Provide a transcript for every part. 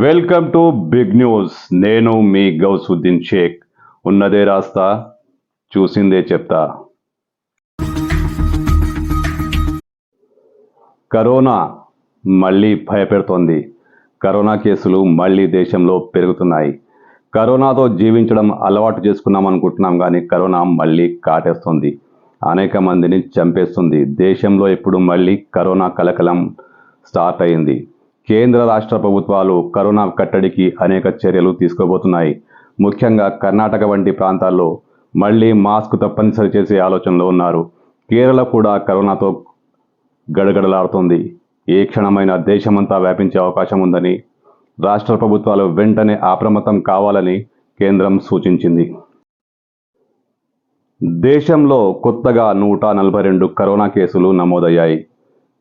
Welcome to big news. నేను మీ గౌసుద్దీన్ షేక్. ఉన్నదే రాస్తా చూసిందే చెప్తా. కరోనా మళ్ళీ భయపెడుతోంది. కరోనా కేసులు మళ్ళీ దేశంలో పెరుగుతున్నాయి. కరోనాతో జీవించడం అలవాటు చేసుకున్నాం అనుకుంటున్నాం కానీ కరోనా మళ్ళీ కాటేస్తుంది. అనేక మందిని చంపేస్తుంది. దేశంలో ఇప్పుడు మళ్ళీ కరోనా కలకలం స్టార్ట్ అయింది. కేంద్ర రాష్ట్ర ప్రభుత్వాలు కరోనా కట్టడికి అనేక చర్యలు తీసుకోబోతున్నాయి. ముఖ్యంగా కర్ణాటక వంటి ప్రాంతాల్లో మళ్ళీ మాస్క్ తప్పనిసరి చేసే ఆలోచనలో ఉన్నారు. కేరళ కూడా కరోనాతో గడగడలాడుతోంది. ఏ క్షణమైన దేశమంతా వ్యాపించే అవకాశం ఉందని రాష్ట్ర ప్రభుత్వాలు వెంటనే అప్రమత్తం కావాలని కేంద్రం సూచించింది. దేశంలో కొత్తగా నూట నలభై రెండు కరోనా కేసులు నమోదయ్యాయి.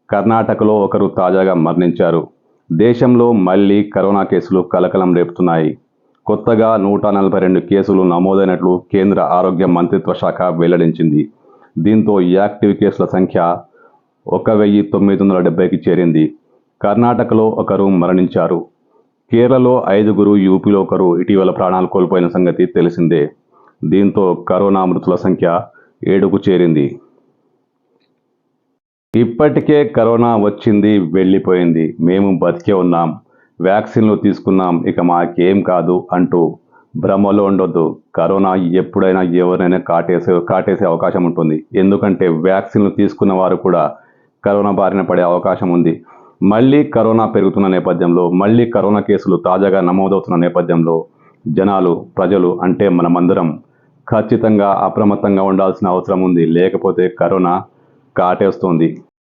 కర్ణాటకలో ఒకరు తాజాగా మరణించారు. దేశంలో మళ్ళీ కరోనా కేసులు కలకలం రేపుతున్నాయి. కొత్తగా నూట నలభై రెండు కేసులు నమోదైనట్లు కేంద్ర ఆరోగ్య మంత్రిత్వ శాఖ వెల్లడించింది. దీంతో యాక్టివ్ కేసుల సంఖ్య ఒక వెయ్యి తొమ్మిది వందల డెబ్బైకి చేరింది. కర్ణాటకలో ఒకరు మరణించారు. కేరళలో ఐదుగురు యూపీలో ఒకరు ఇటీవల ప్రాణాలు కోల్పోయిన సంగతి తెలిసిందే. దీంతో కరోనా మృతుల సంఖ్య ఏడుకు చేరింది. ఇప్పటికే కరోనా వచ్చింది వెళ్ళిపోయింది. మేము బతికే ఉన్నాం. వ్యాక్సిన్లు తీసుకున్నాం. ఇక మాకేం కాదు అంటూ భ్రమలో ఉండొద్దు. కరోనా ఎప్పుడైనా ఎవరైనా కాటేసే కాటేసే అవకాశం ఉంటుంది. ఎందుకంటే వ్యాక్సిన్లు తీసుకున్న వారు కూడా కరోనా బారిన పడే అవకాశం ఉంది. మళ్ళీ కరోనా పెరుగుతున్న నేపథ్యంలో మళ్ళీ కరోనా కేసులు తాజాగా నమోదవుతున్న నేపథ్యంలో జనాలు ప్రజలు అంటే మనమందరం ఖచ్చితంగా అప్రమత్తంగా ఉండాల్సిన అవసరం ఉంది. లేకపోతే కరోనా కాటేస్తుంది.